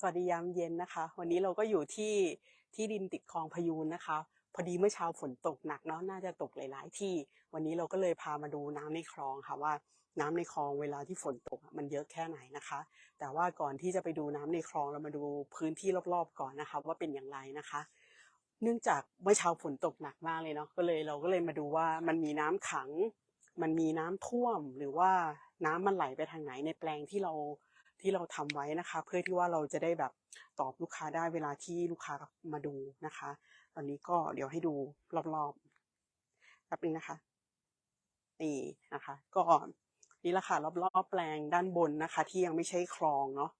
สวัสดียามเย็นนะคะ วันนี้เราก็อยู่ที่ที่ดินติดคลองพยูนนะคะ พอดีเมื่อเช้าฝนตกหนักเนาะน่าจะตกหลาย ๆ ที่ วันนี้เราก็เลยพามาดูน้ำในคลองค่ะว่าน้ำในคลองเวลาที่ฝนตกมันเยอะแค่ไหนนะคะ แต่ว่าก่อนที่จะไปดูน้ำในคลองเรามาดูพื้นที่รอบ ๆ ก่อนนะคะ ว่าเป็นอย่างไรนะคะ เนื่องจากเมื่อเช้าฝนตกหนักมากเลยเนาะก็เลยเราก็เลยมาดูว่ามันมีน้ำขัง มันมีน้ำท่วมหรือว่าน้ำมันไหลไปทางไหนในแปลงที่เรา ที่เราทำไว้นะคะ เพื่อที่ว่าเราจะได้แบบตอบลูกค้าได้เวลาที่ลูกค้ามาดูนะคะ ตอนนี้ก็เดี๋ยวให้ดูรอบๆแป๊บนึงนะคะนี่นะคะ ก็นี่แหละค่ะรอบๆแปลงด้านบนนะคะ ที่ยังไม่ใช่คลองเนาะ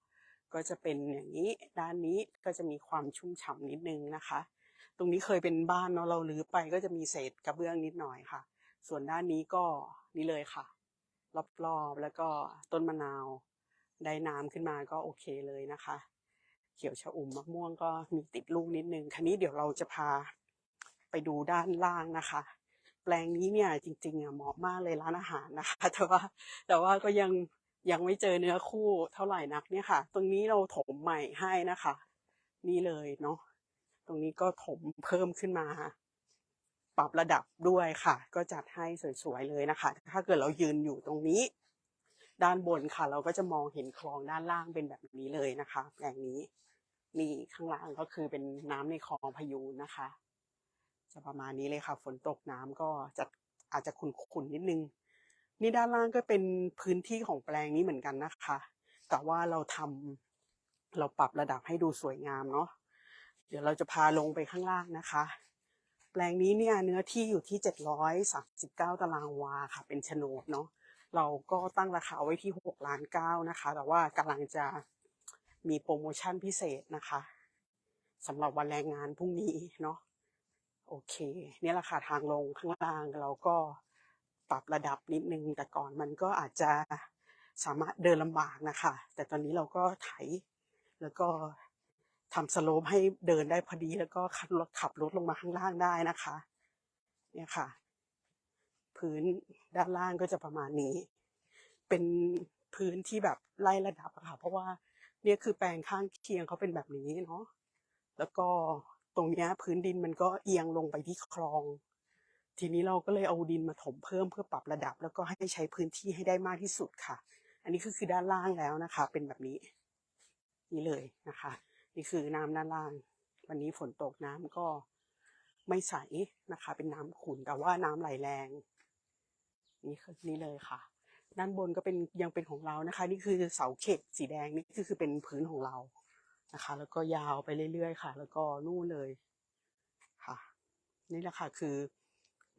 ก็จะเป็นอย่างนี้ด้านนี้ก็จะมีความชุ่มฉ่ำนิดนึงนะคะ ตรงนี้เคยเป็นบ้านเนาะเราลื้อไปก็จะมีเศษกระเบื้องนิดหน่อยค่ะ ส่วนด้านนี้ก็นี่เลยค่ะ รอบๆแล้วก็ต้นมะนาว ได้น้ำขึ้นมาก็โอเคเลยนะคะ เขียวชะอุ่มมะม่วงก็มีติดลูกนิดนึงคันนี้เดี๋ยวเราจะพาไปดูด้านล่างนะคะ แปลงนี้เนี่ยจริงๆอะเหมาะมากเลยร้านอาหารนะคะ แต่ว่าแต่ว่าก็ยังยังไม่เจอเนื้อคู่เท่าไหร่นักเนี่ยค่ะ ตรงนี้เราถมใหม่ให้นะคะ นี่เลยเนาะตรงนี้ก็ถมเพิ่มขึ้นมา ปรับระดับด้วยค่ะ ก็จัดให้สวยๆเลยนะคะ ถ้าเกิดเรายืนอยู่ตรงนี้ ด้านบนค่ะ เราก็จะมองเห็นคลองด้านล่างเป็นแบบนี้เลยนะคะแปลงนี้นี่ข้างล่างก็คือเป็นน้ำในคลองพยูนนะคะ จะประมาณนี้เลยค่ะ ฝนตกน้ำก็จะอาจจะขุ่นๆนิดนึง นี่ด้านล่างก็เป็นพื้นที่ของแปลงนี้เหมือนกันนะคะ แต่ว่าเราทำเราปรับระดับให้ดูสวยงามเนาะเดี๋ยวเราจะพาลงไปข้างล่างนะคะ แปลงนี้เนี่ยเนื้อที่อยู่ที่ 739 ตารางวาค่ะ เป็นโฉนดเนาะ เราก็ตั้งราคาไว้ที่6ล้าน9นะคะ แต่ว่ากำลังจะมีโปรโมชั่นพิเศษนะคะสำหรับวันแรงงานพรุ่งนี้เนาะโอเคเนี่ยแหละค่ะทางลงข้างล่างเราก็ปรับระดับนิดนึง แต่ก่อนมันก็อาจจะสามารถเดินลำบากนะคะ แต่ตอนนี้เราก็ไถแล้วก็ทำสโลปให้เดินได้พอดี แล้วก็ขับรถขับรถลงมาข้างล่างได้นะคะ เนี่ยค่ะ พื้นด้านล่างก็จะประมาณนี้ เป็นพื้นที่แบบไล่ระดับอะค่ะ เพราะว่าเนี่ยคือแปลงข้างเคียงเขาเป็นแบบนี้เนาะแล้วก็ตรงเนี้ยพื้นดินมันก็เอียงลงไปที่คลอง ทีนี้เราก็เลยเอาดินมาถมเพิ่มเพื่อปรับระดับ แล้วก็ให้ใช้พื้นที่ให้ได้มากที่สุดค่ะ อันนี้ก็คือด้านล่างแล้วนะคะ เป็นแบบนี้ นี่เลยนะคะ นี่คือน้ำด้านล่าง วันนี้ฝนตกน้ำก็ไม่ใสนะคะ เป็นน้ำขุ่นแต่ว่าน้ำไหลแรง นี่คือนี่เลยค่ะ ด้านบนก็เป็นยังเป็นของเรานะคะ นี่คือเสาเข็มสีแดงนี่ก็คือเป็นพื้นของเรานะคะ แล้วก็ยาวไปเรื่อยๆค่ะ แล้วก็นู่นเลยค่ะ นี่แหละค่ะคือ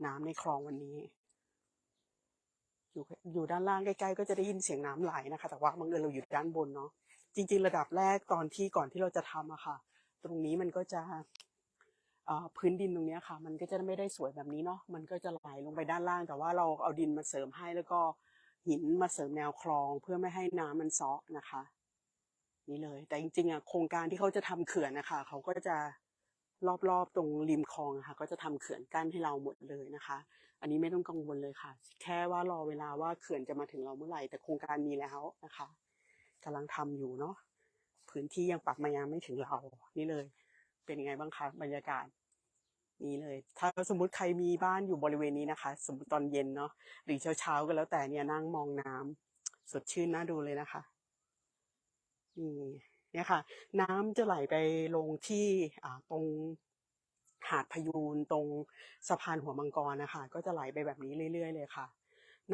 น้ำในคลองวันนี้ อยู่อยู่ด้านล่างใกล้ๆก็จะได้ยินเสียงน้ำไหลนะคะ แต่ว่าบังเอิญเราอยู่ด้านบนเนาะจริง ๆ ระดับแรกตอนที่ก่อนที่เราจะทำอะค่ะ ตรงนี้มันก็จะ พื้นดินตรงนี้ค่ะ มันก็จะไม่ได้สวยแบบนี้เนาะมันก็จะไหลลงไปด้านล่าง แต่ว่าเราเอาดินมาเสริมให้แล้วก็หินมาเสริมแนวคลองเพื่อไม่ให้น้ำมันซาะนะคะ นี่เลย แต่จริงๆอะโครงการที่เขาจะทำเขื่อนนะคะเขาก็จะรอบๆตรงริมคลองนะคะก็จะทำเขื่อนกั้นให้เราหมดเลยนะคะ อันนี้ไม่ต้องกังวลเลยค่ะ แค่ว่ารอเวลาว่าเขื่อนจะมาถึงเราเมื่อไหร่แต่โครงการมีแล้วนะคะกำลังทำอยู่เนาะพื้นที่ยังปรับมายังไม่ถึงเรา นี่เลย เป็นยังไงบ้างคะบรรยากาศ นี่เลย ถ้าสมมุติใครมีบ้านอยู่บริเวณนี้นะคะ สมมติตอนเย็นเนาะหรือเช้าๆก็แล้วแต่เนี่ยนั่งมองน้ำสดชื่นน่าดูเลยนะคะนี่เนี่ยค่ะ น้ำจะไหลไปลงที่อ่าตรงหาดพยูนตรงสะพานหัวมังกรนะคะก็จะไหลไปแบบนี้เรื่อยๆ เลยค่ะ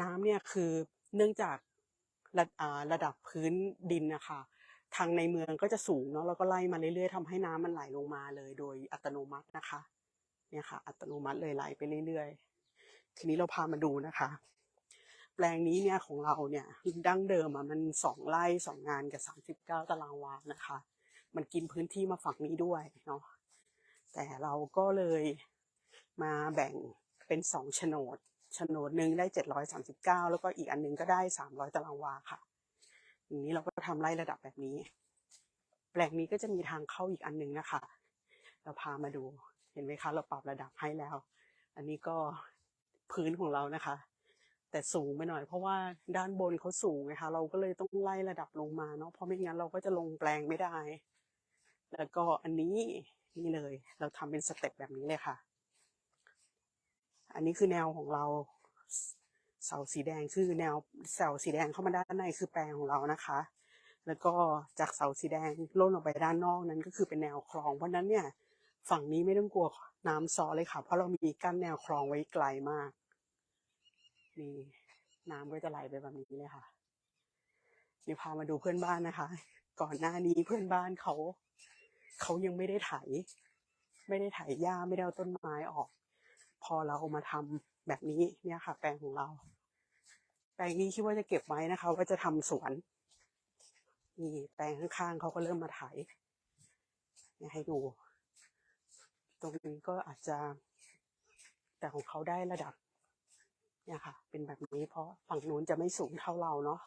น้ำเนี่ยคือเนื่องจากระระดับพื้นดินนะคะทางในเมืองก็จะสูงเนาะแล้วก็ไล่มาเรื่อยๆทำให้น้ำมันไหลลงมาเลยโดยอัตโนมัตินะคะ เนี่ยค่ะ อัตโนมัติเลยไหลไปเรื่อยๆ ทีนี้เราพามาดูนะคะ แปลงนี้เนี่ยของเราเนี่ยดั้งเดิมอะมันสองไร่สองงานกับสามสิบเก้าตารางวานะคะ มันกินพื้นที่มาฝั่งนี้ด้วยเนาะแต่เราก็เลยมาแบ่งเป็นสองโฉนดโฉนดหนึ่งได้เจ็ดร้อยสามสิบเก้าแล้วก็อีกอันหนึงก็ได้สามร้อยตารางวาค่ะอย่างนี้เราก็ทำไล่ระดับแบบนี้ แปลงนี้ก็จะมีทางเข้าอีกอันหนึงนะคะ เราพามาดู เห็นไหมคะเราปรับระดับให้แล้ว อันนี้ก็พื้นของเรานะคะ แต่สูงไปหน่อย เพราะว่าด้านบนเขาสูงไงคะ เราก็เลยต้องไล่ระดับลงมาเนาะเพราะไม่งั้นเราก็จะลงแปลงไม่ได้ แล้วก็อันนี้นี่เลย เราทำเป็นสเต็ปแบบนี้เลยค่ะ อันนี้คือแนวของเราเสาสีแดงคือแนวเสาสีแดงเข้ามาด้านในคือแปลงของเรานะคะ แล้วก็จากเสาสีแดงล่นออกไปด้านนอกนั้นก็คือเป็นแนวคลองเพราะนั้นเนี่ย ฝั่งนี้ไม่ต้องกลัวน้ำซ้อเลยค่ะ เพราะเรามีกั้นแนวคลองไว้ไกลมาก นี่น้ำก็จะไหลไปแบบนี้เลยค่ะเดี๋ยวพามาดูเพื่อนบ้านนะคะ ก่อนหน้านี้เพื่อนบ้านเขา เขายังไม่ได้ไถ ไม่ได้ไถหญ้าไม่ได้เอาต้นไม้ออก พอเราเอามาทำแบบนี้เนี่ยค่ะ แปลงของเรา แปลงนี้คิดว่าจะเก็บไว้นะคะ ว่าจะทำสวนนี่แปลงข้างๆเขาก็เริ่มมาไถเนี่ยให้ดู รงนี้ก็อาจจะ แต่ของเขาได้ระดับ เนี่ยค่ะ เป็นแบบนี้เพราะฝั่งนู้นจะไม่สูงเท่าเราเนาะ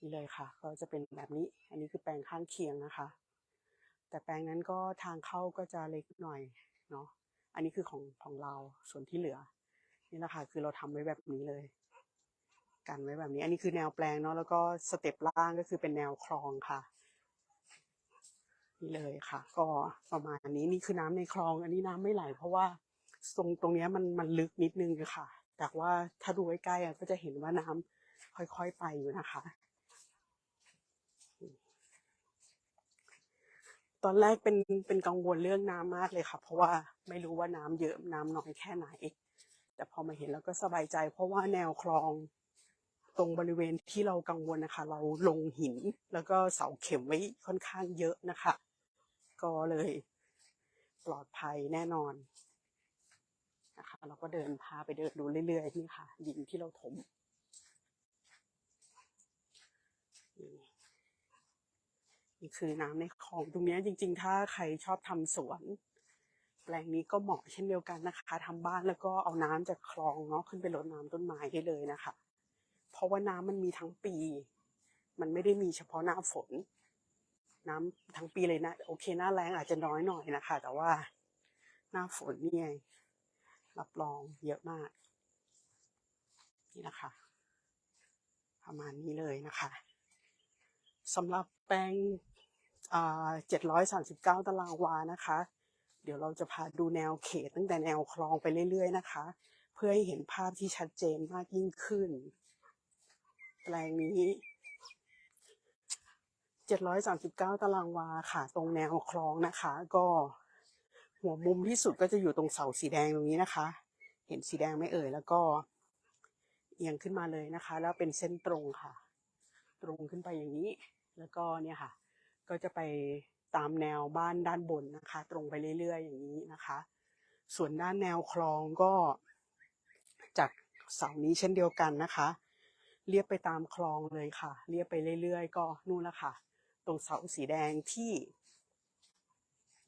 นี่เลยค่ะ ก็จะเป็นแบบนี้ อันนี้คือแปลงข้างเคียงนะคะ แต่แปลงนั้นก็ทางเข้าก็จะเล็กหน่อยเนาะอันนี้คือของของเราส่วนที่เหลือ นี่แหละค่ะคือเราทำไว้แบบนี้เลย กันไว้แบบนี้ อันนี้คือแนวแปลงเนาะแล้วก็สเต็ปล่างก็คือเป็นแนวคลองค่ะ นี่เลยค่ะ ก็ประมาณนี้นี่คือน้ำในคลอง อันนี้น้ำไม่ไหล เพราะว่าตรงตรงนี้มันมันลึกนิดนึงค่ะ แต่ว่าถ้าดูใกล้ๆก็จะเห็นว่าน้ำค่อยๆไปอยู่นะคะ ตอนแรกเป็นเป็นกังวลเรื่องน้ำมากเลยค่ะ เพราะว่าไม่รู้ว่าน้ำเยอะน้ำน้อยแค่ไหน แต่พอมาเห็นแล้วก็สบายใจ เพราะว่าแนวคลองตรงบริเวณที่เรากังวลนะคะ เราลงหินแล้วก็เสาเข็มไว้ค่อนข้างเยอะนะคะ ก็เลยปลอดภัยแน่นอนนะคะเราก็เดินพาไปเดินดูเรื่อยๆนี่ค่ะดินที่เราถมนี่คือน้ำในคลองตรงนี้จริง ๆ ถ้าใครชอบทำสวน แปลงนี้ก็เหมาะเช่นเดียวกันนะคะทำบ้านแล้วก็เอาน้ำจากคลองเนาะขึ้นไปรดน้ำต้นไม้ได้เลยนะคะ เพราะว่าน้ำมันมีทั้งปี มันไม่ได้มีเฉพาะหน้าฝน น้ำทั้งปีเลยนะ โอเค หน้าแรงอาจจะน้อยหน่อยนะคะ แต่ว่าหน้าฝนนี่ไงรับรองเยอะมาก นี่นะคะ ประมาณนี้เลยนะคะสำหรับแปลงเจ็ดร้อยสามสิบเก้าตารางวานะคะ เดี๋ยวเราจะพาดูแนวเขตตั้งแต่แนวคลองไปเรื่อยๆนะคะ เพื่อให้เห็นภาพที่ชัดเจนมากยิ่งขึ้น แปลงนี้ 739 ตารางวาค่ะ ตรงแนวคลองนะคะ ก็หัวมุมที่สุดก็จะอยู่ตรงเสาสีแดงตรงนี้นะคะ เห็นสีแดงไหม่เอ่ย แล้วก็เอียงขึ้นมาเลยนะคะ แล้วเป็นเส้นตรงค่ะ ตรงขึ้นไปอย่างนี้ แล้วก็เนี่ยค่ะ ก็จะไปตามแนวบ้านด้านบนนะคะ ตรงไปเรื่อย ๆ อย่างนี้นะคะ ส่วนด้านแนวคลองก็จากเสานี้เช่นเดียวกันนะคะ เรียบไปตามคลองเลยค่ะ เรียบไปเรื่อย ๆ ก็นู่นละค่ะ ตรงเสาสีแดงที่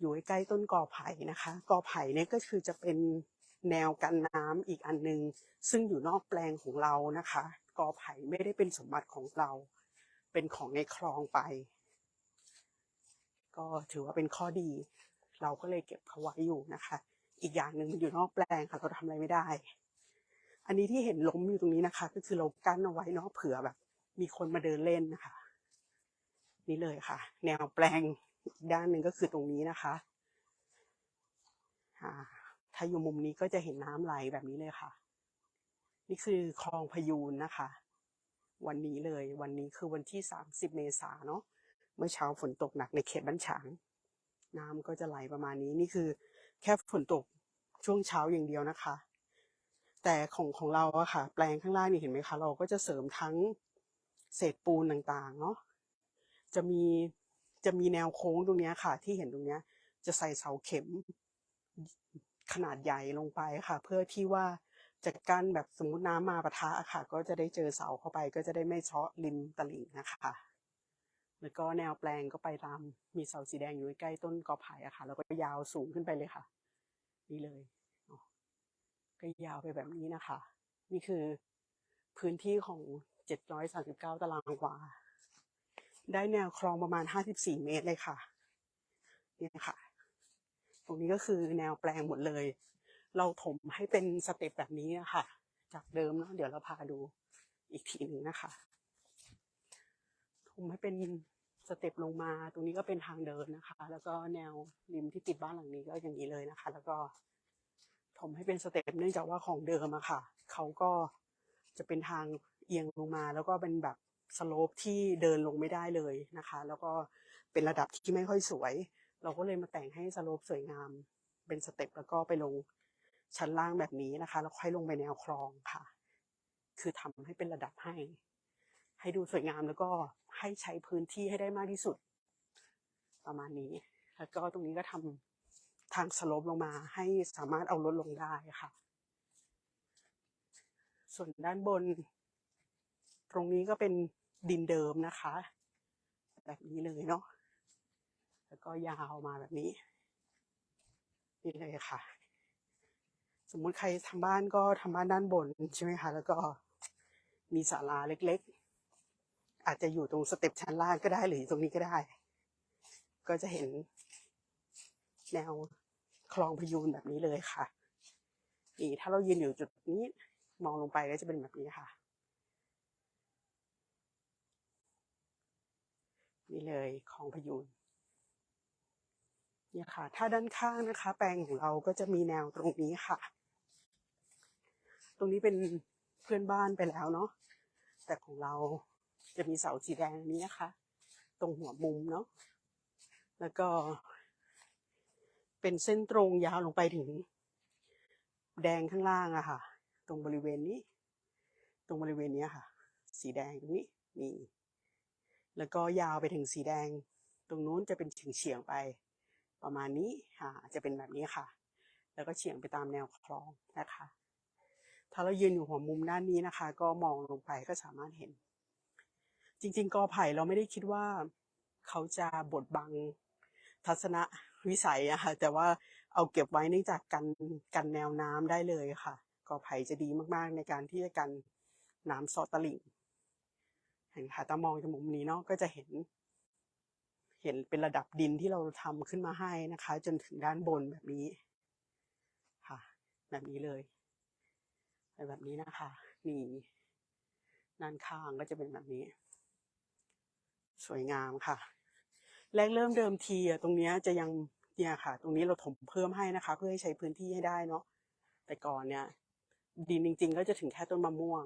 อยู่ใกล้ต้นกอไผ่นะคะ กอไผ่เนี่ยก็คือจะเป็นแนวกันน้ำอีกอันนึง ซึ่งอยู่นอกแปลงของเรานะคะ กอไผ่ไม่ได้เป็นสมบัติของเรา เป็นของในคลองไป ก็ถือว่าเป็นข้อดี เราก็เลยเก็บเขาไว้อยู่นะคะ อีกอย่างหนึ่งมันอยู่นอกแปลงค่ะเราทำอะไรไม่ได้ อันนี้ที่เห็นล้มอยู่ตรงนี้นะคะ ก็คือเรากั้นเอาไว้เนาะเผื่อแบบ มีคนมาเดินเล่นนะคะ นี่เลยค่ะ แนวแปลงอีกด้านหนึ่งก็คือตรงนี้นะคะถ้าอยู่มุมนี้ก็จะเห็นน้ำไหลแบบนี้เลยค่ะ นี่คือคลองพยูนนะคะ วันนี้เลยวันนี้คือวันที่ 30 เมษาเนาะเมื่อเช้าฝนตกหนักในเขตบ้านฉาง น้ำก็จะไหลประมาณนี้นี่คือแค่ฝนตกช่วงเช้าอย่างเดียวนะคะ แต่ของของเราอะค่ะ แปลงข้างล่างนี่เห็นไหมคะ เราก็จะเสริมทั้งเศษปูนต่างๆ เนาะ จะมีจะมีแนวโค้งตรงนี้ค่ะ ที่เห็นตรงนี้จะใส่เสาเข็มขนาดใหญ่ลงไปค่ะ เพื่อที่ว่าจะกั้นแบบสมมติน้ำมาปะทะอะค่ะ ก็จะได้เจอเสาเข้าไป ก็จะได้ไม่เชาะริมตลิ่งนะคะแล้วก็แนวแปลงก็ไปตามมีเสาสีแดงอยู่ใกล้ต้นกอไผ่อะค่ะ แล้วก็ยาวสูงขึ้นไปเลยค่ะ นี่เลยก็ยาวไปแบบนี้นะคะ นี่คือพื้นที่ของ 739 ตารางวา ได้แนวคลองประมาณ 54 เมตรเลยค่ะเนี่ยค่ะ ตรงนี้ก็คือแนวแปลงหมดเลย เราถมให้เป็นสเต็ปแบบนี้นะคะจากเดิมเนาะเดี๋ยวเราพาดูอีกทีหนึ่งนะคะถมให้เป็นสเต็ปลงมา ตรงนี้ก็เป็นทางเดินนะคะ แล้วก็แนวริมที่ติดบ้านหลังนี้ก็อย่างนี้เลยนะคะ แล้วก็ถมให้เป็นสเต็ปเนื่องจากว่าของเดิมอะค่ะเขาก็จะเป็นทางเอียงลงมา แล้วก็เป็นแบบ สโลปที่เดินลงไม่ได้เลยนะคะ แล้วก็เป็นระดับที่ไม่ค่อยสวย เราก็เลยมาแต่งให้สโลปสวยงาม เป็นสเต็ปแล้วก็ไปลงชั้นล่างแบบนี้นะคะ แล้วค่อยลงไปแนวคลองค่ะ คือทำให้เป็นระดับให้ ให้ดูสวยงามแล้วก็ให้ใช้พื้นที่ให้ได้มากที่สุด ประมาณนี้ แล้วก็ตรงนี้ก็ทำทางสโลปลงมาให้สามารถเอารถลงได้ค่ะ ส่วนด้านบน ตรงนี้ก็เป็นดินเดิมนะคะ แบบนี้เลยเนาะแล้วก็ยาวมาแบบนี้นี่เลยค่ะ สมมุติใครทำบ้านก็ทำบ้านด้านบนใช่ไหมคะแล้วก็มีศาลาเล็กๆ อาจจะอยู่ตรงสเต็ปชั้นล่างก็ได้หรือตรงนี้ก็ได้ ก็จะเห็นแนวคลองพยูนแบบนี้เลยค่ะ นี่ถ้าเรายืนอยู่จุดนี้มองลงไปก็จะเป็นแบบนี้ค่ะ นี่เลยคลองพยูนเนี่ยค่ะ ถ้าด้านข้างนะคะ แปลงของเราก็จะมีแนวตรงนี้ค่ะ ตรงนี้เป็นเพื่อนบ้านไปแล้วเนาะแต่ของเราจะมีเสาสีแดงนี้นะคะ ตรงหัวมุมเนาะแล้วก็ เป็นเส้นตรงยาวลงไปถึง แดงข้างล่างอะค่ะ ตรงบริเวณนี้ ตรงบริเวณนี้ค่ะ สีแดงตรงนี้นี่ แล้วก็ยาวไปถึงสีแดง ตรงนู้นจะเป็นเฉียงเฉียงไป ประมาณนี้ค่ะจะเป็นแบบนี้ค่ะ แล้วก็เฉียงไปตามแนวคลองนะคะ ถ้าเรายืนอยู่หัวมุมด้านนี้นะคะ ก็มองลงไปก็สามารถเห็น จริง ๆกอไผ่เราไม่ได้คิดว่าเขาจะบดบังทัศนวิสัยอะค่ะแต่ว่าเอาเก็บไว้เนื่องจากกันกันแนวน้ำได้เลยค่ะกอไผ่จะดีมากๆในการที่จะกันน้ำซอตลิ่ง เห็นค่ะตามองจากมุมนี้เนาะก็จะเห็น เห็นเป็นระดับดินที่เราทำขึ้นมาให้นะคะ จนถึงด้านบนแบบนี้ ค่ะ แบบนี้เลยแบบนี้นะคะ นี่ด้านข้างก็จะเป็นแบบนี้ สวยงามค่ะ แรกเริ่มเดิมทีอะตรงนี้จะยังเนี่ยค่ะ ตรงนี้เราถมเพิ่มให้นะคะ เพื่อให้ใช้พื้นที่ให้ได้เนาะแต่ก่อนเนี่ยดินจริง ๆ ก็จะถึงแค่ต้นมะม่วง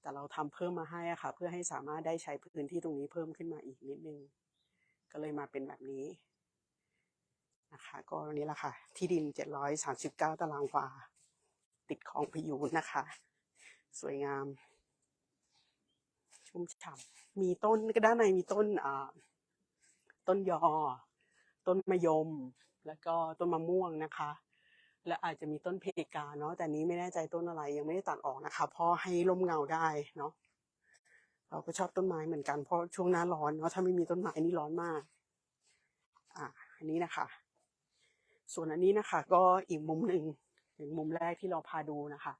แต่เราทำเพิ่มมาให้อะค่ะ เพื่อให้สามารถได้ใช้พื้นที่ตรงนี้เพิ่มขึ้นมาอีกนิดนึง ก็เลยมาเป็นแบบนี้นะคะ ก็นี่แหละค่ะ ที่ดิน 739 ตารางวา ติดคลองพยูนนะคะ สวยงาม ชุ่มฉ่ำมีต้นก็ด้านในมีต้นอ่าต้นยอ ต้นมะยม แล้วก็ต้นมะม่วงนะคะ และอาจจะมีต้นเพกาเนาะแต่นี้ไม่แน่ใจต้นอะไรยังไม่ได้ตัดออกนะคะเพราะให้ร่มเงาได้เนาะเราก็ชอบต้นไม้เหมือนกันเพราะช่วงหน้าร้อนเนาะถ้าไม่มีต้นไม้นี่ร้อนมาก อ่าอันนี้นะคะ ส่วนอันนี้นะคะ ก็อีกมุมหนึ่งเป็นมุมแรกที่เราพาดูนะคะ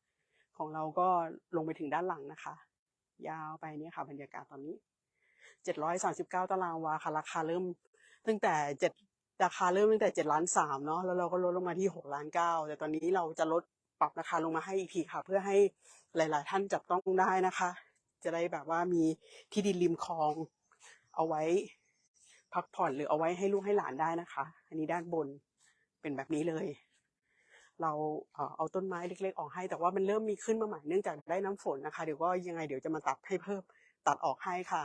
ของเราก็ลงไปถึงด้านหลังนะคะ ยาวไปเนี่ยค่ะบรรยากาศตอนนี้739ตารางวาค่ะราคาเริ่ม ตั้งแต่เจ็ด ราคาเริ่มตั้งแต่7ล้านสามเนาะแล้วเราก็ลดลงมาที่6ล้านเก้าแต่ตอนนี้เราจะลดปรับราคาลงมาให้อีกทีค่ะ เพื่อให้หลาย ๆ ท่านจับต้องได้นะคะ จะได้แบบว่ามีที่ดินริมคลอง เอาไว้พักผ่อนหรือเอาไว้ให้ลูกให้หลานได้นะคะ อันนี้ด้านบนเป็นแบบนี้เลย เราเอาต้นไม้เล็ก ๆ ออกให้ แต่ว่ามันเริ่มมีขึ้นมาใหม่เนื่องจากได้น้ำฝนนะคะเดี๋ยวก็ยังไงเดี๋ยวจะมาตัดให้เพิ่มตัดออกให้ค่ะ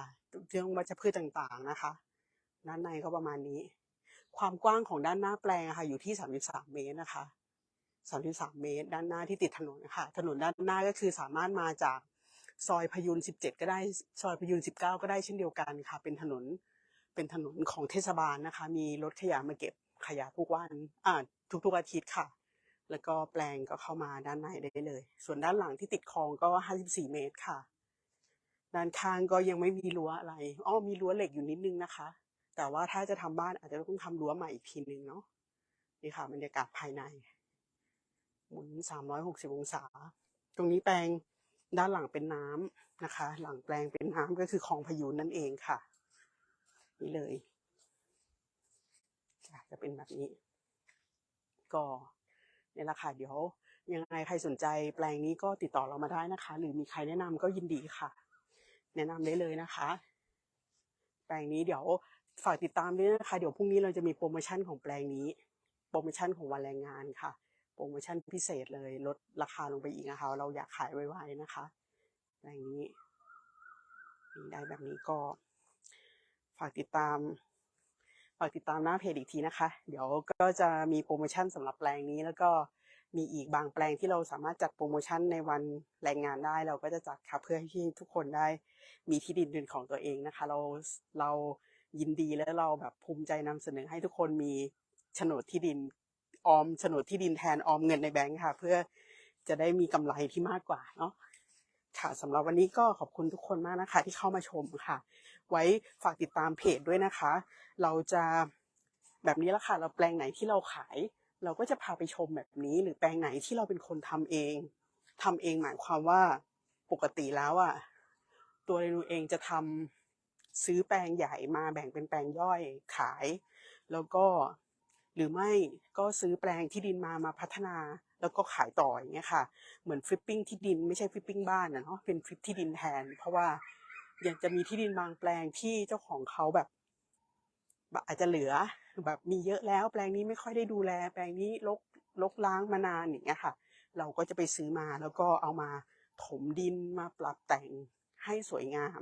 เรื่องวัชพืชต่างๆนะคะ ด้านในก็ประมาณนี้ ความกว้างของด้านหน้าแปลงค่ะอยู่ที่ 33 เมตรนะคะ33 เมตร ด้านหน้าที่ติดถนนนะคะถนนด้านหน้าก็คือสามารถมาจากซอยพยุน 17 ก็ได้ซอยพยุน 19 ก็ได้เช่นเดียวกันค่ะ เป็นถนนเป็นถนนของเทศบาลนะคะ มีรถขยะมาเก็บขยะทุกวันอ่าทุกๆอาทิตย์ค่ะ แล้วก็แปลงก็เข้ามาด้านในได้เลย ส่วนด้านหลังที่ติดคลองก็ 54 เมตรค่ะ ด้านข้างก็ยังไม่มีรั้วอะไร อ้อมีรั้วเหล็กอยู่นิดนึงนะคะ แต่ว่าถ้าจะทำบ้านอาจจะต้องทำรั้วใหม่อีกทีนึงเนาะนี่ค่ะบรรยากาศภายในหมุน360องศา ตรงนี้แปลงด้านหลังเป็นน้ำนะคะ หลังแปลงเป็นน้ำก็คือคลองพยูนนั่นเองค่ะ นี่เลยจะเป็นแบบนี้ ก็เนี่แหละค่ะเดี๋ยวยังไงใครสนใจแปลงนี้ก็ติดต่อเรามาได้นะคะ หรือมีใครแนะนำก็ยินดีค่ะ แนะนำได้เลยนะคะ แปลงนี้เดี๋ยว ฝากติดตามด้วยนะคะ เดี๋ยวพรุ่งนี้เราจะมีโปรโมชั่นของแปลงนี้ โปรโมชั่นของวันแรงงานค่ะ โปรโมชั่นพิเศษเลยลดราคาลงไปอีกนะคะ เราอยากขายไวๆนะคะแปลงนี้ได้แบบนี้ก็ ฝากติดตาม ฝากติดตามหน้าเพจอีกทีนะคะ เดี๋ยวก็จะมีโปรโมชั่นสำหรับแปลงนี้แล้วก็มีอีกบางแปลงที่เราสามารถจัดโปรโมชั่นในวันแรงงานได้เราก็จะจัดค่ะเพื่อให้ทุกคนได้มีที่ดินเป็นของตัวเองนะคะ เราเรา ยินดีและเราแบบภูมิใจนำเสนอให้ทุกคนมีโฉนดที่ดินออมโฉนดที่ดินแทนออมเงินในแบงค์ค่ะ เพื่อจะได้มีกำไรที่มากกว่าเนาะค่ะสำหรับวันนี้ก็ขอบคุณทุกคนมากนะคะ ที่เข้ามาชมค่ะ ไว้ฝากติดตามเพจด้วยนะคะ เราจะแบบนี้ละค่ะ เราแปลงไหนที่เราขาย เราก็จะพาไปชมแบบนี้ หรือแปลงไหนที่เราเป็นคนทำเองทำเองหมายความว่าปกติแล้วอะตัวเรนูเองจะทำ ซื้อแปลงใหญ่มาแบ่งเป็นแปลงย่อยขาย แล้วก็หรือไม่ก็ซื้อแปลงที่ดินมามาพัฒนาแล้วก็ขายต่ออย่างเงี้ยค่ะ เหมือนฟลิปปิ้งที่ดินไม่ใช่ฟลิปปิ้งบ้านนะเนาะเป็นฟลิปที่ดินแทน เพราะว่ายังจะมีที่ดินบางแปลงที่เจ้าของเขาแบบแบบอาจจะเหลือแบบมีเยอะแล้วแปลงนี้ไม่ค่อยได้ดูแล แปลงนี้ลกลกล้างมานานอย่างเงี้ยค่ะ เราก็จะไปซื้อมาแล้วก็เอามาถมดินมาปรับแต่งให้สวยงาม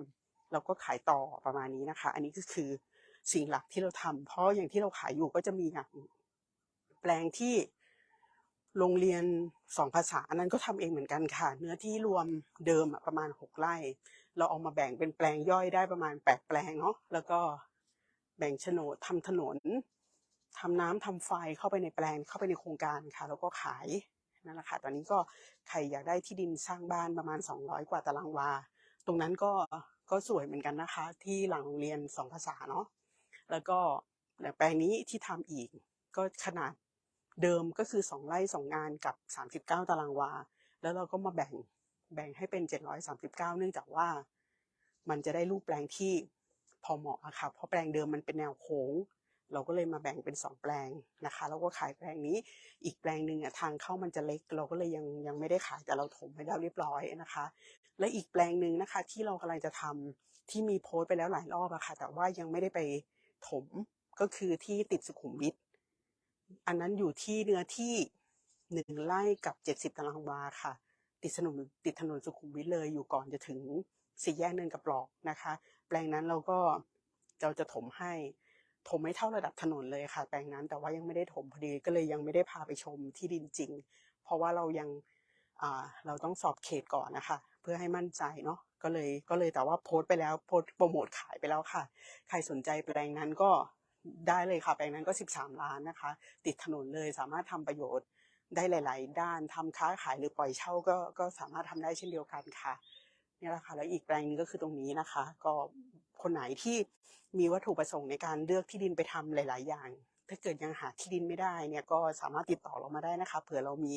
แล้วก็ขายต่อประมาณนี้นะคะ อันนี้ก็คือสิ่งหลักที่เราทำเพราะอย่างที่เราขายอยู่ก็จะมีอย่างแปลงที่โรงเรียนสองภาษาอันนั้นก็ทำเองเหมือนกันค่ะ เนื้อที่รวมเดิมประมาณหกไร่ เราเอามาแบ่งเป็นแปลงย่อยได้ประมาณแปดแปลงเนาะแล้วก็แบ่งโฉนดทำถนนทำน้ำทำไฟเข้าไปในแปลงเข้าไปในโครงการค่ะ แล้วก็ขายนั่นแหละค่ะ ตอนนี้ก็ใครอยากได้ที่ดินสร้างบ้านประมาณ 200 กว่าตารางวา ตรงนั้นก็ ก็สวยเหมือนกันนะคะ ที่หลังโรงเรียนสองภาษาเนาะแล้วก็แปลงนี้ที่ทำอีกก็ขนาดเดิมก็คือ 2 ไร่ 2 งานกับ 39 ตารางวา แล้วเราก็มาแบ่งแบ่งให้เป็น 739 เนื่องจากว่า มันจะได้รูปแปลงที่พอเหมาะอะค่ะเพราะแปลงเดิมมันเป็นแนวโค้ง เราก็เลยมาแบ่งเป็นสองแปลงนะคะแล้วก็ขายแปลงนี้อีกแปลงหนึ่งอะทางเข้ามันจะเล็ก เราก็เลยยังยังไม่ได้ขายแต่เราถมให้แล้วเรียบร้อยนะคะ และอีกแปลงหนึ่งนะคะ ที่เรากำลังจะทำที่มีโพสต์ไปแล้วหลายรอบอะค่ะ แต่ว่ายังไม่ได้ไปถมก็คือที่ติดสุขุมวิทอันนั้นอยู่ที่เนื้อที่หนึ่งไร่กับเจ็ดสิบตารางวาค่ะ ติดถนนติดถนนสุขุมวิทเลยอยู่ก่อนจะถึงสี่แยกเนินกับปลอกนะคะ แปลงนั้นเราก็เราจะถมให้ ถมไม่เท่าระดับถนนเลยค่ะแปลงนั้นแต่ว่ายังไม่ได้ถมพอดีก็เลยยังไม่ได้พาไปชมที่ดินจริง เพราะว่าเรายังเราต้องสอบเขตก่อนนะคะ เพื่อให้มั่นใจเนาะก็เลยก็เลยแต่ว่าโพสต์ไปแล้วโพสต์โปรโมทขายไปแล้วค่ะ ใครสนใจแปลงนั้นก็ได้เลยค่ะแปลงนั้นก็ 13 ล้านนะคะ ติดถนนเลยสามารถทำประโยชน์ได้หลาย ๆ ด้านทำค้าขายหรือปล่อยเช่าก็ก็สามารถทำได้เช่นเดียวกันค่ะนี่แหละค่ะแล้วอีกแปลงนึงก็คือตรงนี้นะคะ ก็ คนไหนที่มีวัตถุประสงค์ในการเลือกที่ดินไปทำหลาย ๆ อย่าง ถ้าเกิดยังหาที่ดินไม่ได้เนี่ยก็สามารถติดต่อเรามาได้นะคะเผื่อเรามี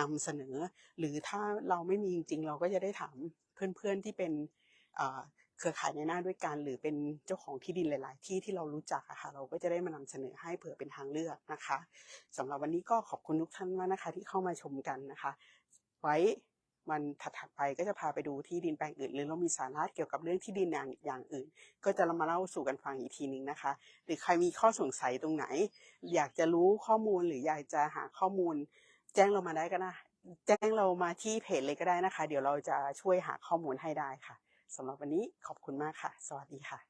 นำเสนอ หรือถ้าเราไม่มีจริง ๆ เราก็จะได้ถามเพื่อน ๆ ที่เป็นเครือข่ายในหน้าด้วยกัน หรือเป็นเจ้าของที่ดินหลาย ๆ ที่ที่เรารู้จักอะค่ะ เราก็จะได้มานำเสนอให้เผื่อเป็นทางเลือกนะคะสำหรับวันนี้ก็ขอบคุณทุกท่านมากนะคะที่เข้ามาชมกันนะคะ ไว้ วันถัดๆไปก็จะพาไปดูที่ดินแปลงอื่นหรือเรามีสาระเกี่ยวกับเรื่องที่ดินอย่างอย่างอื่น ก็จะามาเล่าสู่กันฟังอีกทีนึงนะคะ หรือใครมีข้อสงสัยตรงไหน อยากจะรู้ข้อมูลหรืออยากจะหาข้อมูล แจ้งเรามาได้ก็นะแจ้งเรามาที่เพจเลยก็ได้นะคะ เดี๋ยวเราจะช่วยหาข้อมูลให้ได้ค่ะสำหรับวันนี้ขอบคุณมากค่ะ สวัสดีค่ะ